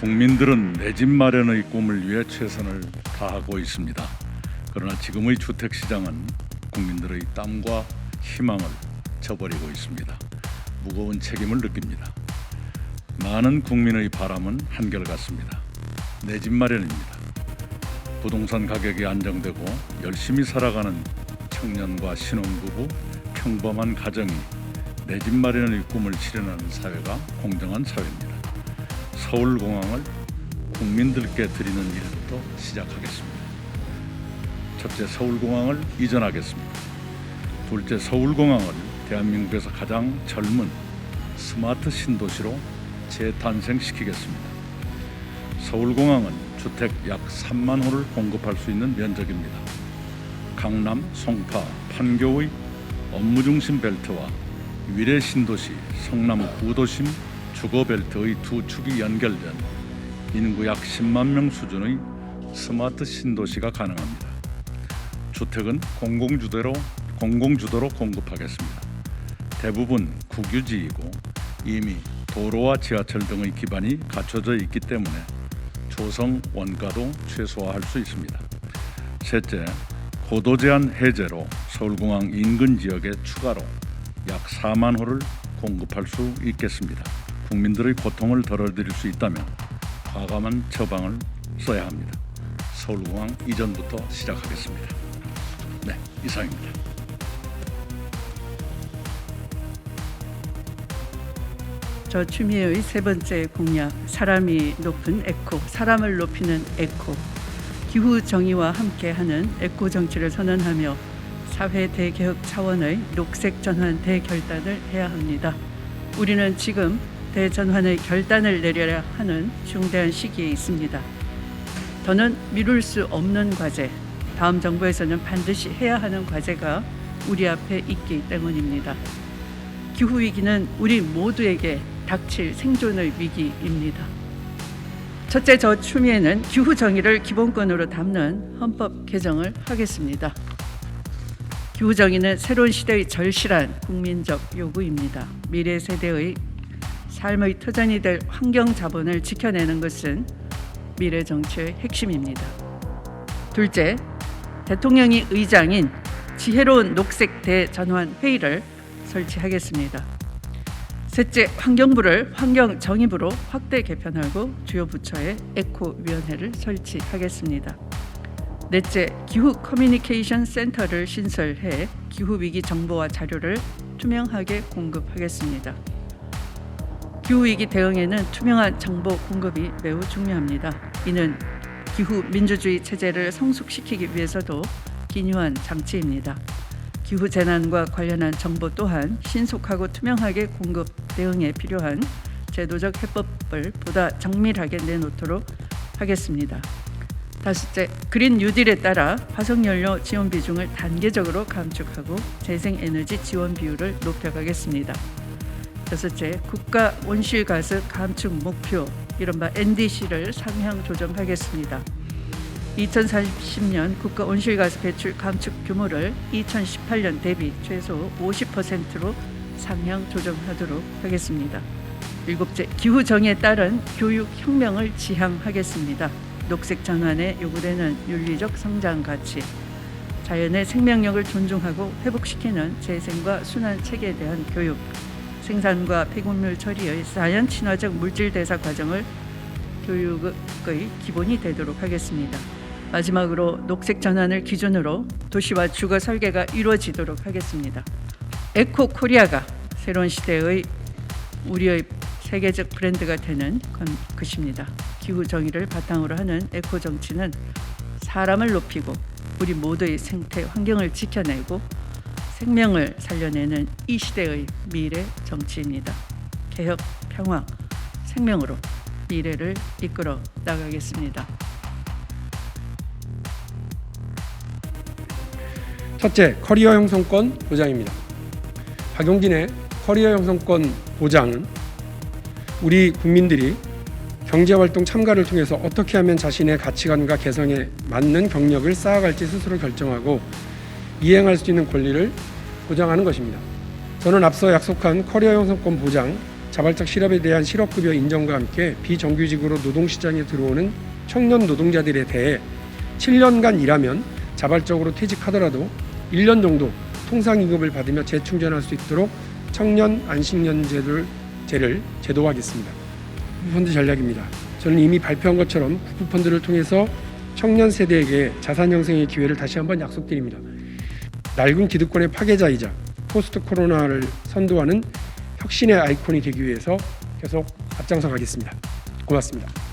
국민들은 내 집 마련의 꿈을 위해 최선을 다하고 있습니다. 그러나 지금의 주택 시장은 국민들의 땀과 희망을 저버리고 있습니다. 무거운 책임을 느낍니다. 많은 국민의 바람은 한결같습니다. 내 집 마련입니다. 부동산 가격이 안정되고 열심히 살아가는 청년과 신혼부부, 평범한 가정이 내 집 마련의 꿈을 실현하는 사회가 공정한 사회입니다. 서울공항을 국민들께 드리는 일부터 시작하겠습니다. 첫째, 서울공항을 이전하겠습니다. 둘째, 서울공항을 대한민국에서 가장 젊은 스마트 신도시로 재탄생시키겠습니다. 서울공항은 주택 약 3만 호를 공급할 수 있는 면적입니다. 강남, 송파, 판교의 업무 중심 벨트와 위례 신도시, 성남 구도심 주거 벨트의 두 축이 연결된 인구 약 10만 명 수준의 스마트 신도시가 가능합니다. 주택은 공공주도로 공공주도로 공급하겠습니다. 대부분 국유지이고 이미 도로와 지하철 등의 기반이 갖춰져 있기 때문에 조성 원가도 최소화할 수 있습니다. 셋째, 고도 제한 해제로 서울공항 인근 지역에 추가로 약 4만 호를 공급할 수 있겠습니다. 국민들의 고통을 덜어드릴 수 있다면 과감한 처방을 써야 합니다. 서울공항 이전부터 시작하겠습니다. 네, 이상입니다. 저 추미애의 세 번째 공약 사람이 높은 에코 사람을 높이는 에코 기후 정의와 함께하는 에코 정치를 선언하며 사회 대개혁 차원의 녹색 전환 대결단을 해야 합니다. 우리는 지금 대전환의 결단을 내려야 하는 중대한 시기에 있습니다. 더는 미룰 수 없는 과제, 다음 정부에서는 반드시 해야 하는 과제가 우리 앞에 있기 때문입니다. 기후 위기는 우리 모두에게 닥칠 생존의 위기입니다. 첫째, 저 추미애는 기후 정의를 기본권으로 담는 헌법 개정을 하겠습니다. 기후 정의는 새로운 시대의 절실한 국민적 요구입니다. 미래 세대의 삶의 터전이 될 환경 자본을 지켜내는 것은 미래 정치의 핵심입니다. 둘째, 대통령이 의장인 지혜로운 녹색 대전환 회의를 설치하겠습니다. 셋째, 환경부를 환경정의부로 확대 개편하고 주요 부처에 에코위원회를 설치하겠습니다. 넷째, 기후 커뮤니케이션 센터를 신설해 기후 위기 정보와 자료를 투명하게 공급하겠습니다. 기후 위기 대응에는 투명한 정보 공급이 매우 중요합니다. 이는 기후 민주주의 체제를 성숙시키기 위해서도 기묘한 장치입니다. 기후 재난과 관련한 정보 또한 신속하고 투명하게 공급 대응에 필요한 제도적 해법을 보다 정밀하게 내놓도록 하겠습니다. 다섯째, 그린 뉴딜에 따라 화석연료 지원 비중을 단계적으로 감축하고 재생에너지 지원 비율을 높여가겠습니다. 여섯째, 국가 온실가스 감축 목표 이른바 NDC를 상향 조정하겠습니다. 2040년 국가 온실가스 배출 감축 규모를 2018년 대비 최소 50%로 상향 조정하도록 하겠습니다. 일곱째, 기후 정의에 따른 교육 혁명을 지향하겠습니다. 녹색 전환에 요구되는 윤리적 성장 가치, 자연의 생명력을 존중하고 회복시키는 재생과 순환 체계에 대한 교육, 생산과 폐기물 처리의 자연 친화적 물질 대사 과정을 교육의 기본이 되도록 하겠습니다. 마지막으로 녹색 전환을 기준으로 도시와 주거 설계가 이루어지도록 하겠습니다. 에코 코리아가 새로운 시대의 우리의 세계적 브랜드가 되는 건 것입니다. 기후 정의를 바탕으로 하는 에코 정치는 사람을 높이고 우리 모두의 생태 환경을 지켜내고 생명을 살려내는 이 시대의 미래 정치입니다. 개혁, 평화, 생명으로 미래를 이끌어 나가겠습니다. 첫째, 커리어 형성권 보장입니다. 박용진의 커리어 형성권 보장은 우리 국민들이 경제활동 참가를 통해서 어떻게 하면 자신의 가치관과 개성에 맞는 경력을 쌓아갈지 스스로 결정하고 이행할 수 있는 권리를 보장하는 것입니다. 저는 앞서 약속한 커리어 형성권 보장 자발적 실업에 대한 실업급여 인정과 함께 비정규직으로 노동시장에 들어오는 청년 노동자들에 대해 7년간 일하면 자발적으로 퇴직하더라도 1년 정도 통상임금을 받으며 재충전할 수 있도록 청년 안식년제를 제를 제도화하겠습니다. 국부펀드 전략입니다. 저는 이미 발표한 것처럼 국부펀드를 통해서 청년 세대에게 자산 형성의 기회를 다시 한번 약속드립니다. 낡은 기득권의 파괴자이자 포스트 코로나를 선도하는 혁신의 아이콘이 되기 위해서 계속 앞장서 가겠습니다. 고맙습니다.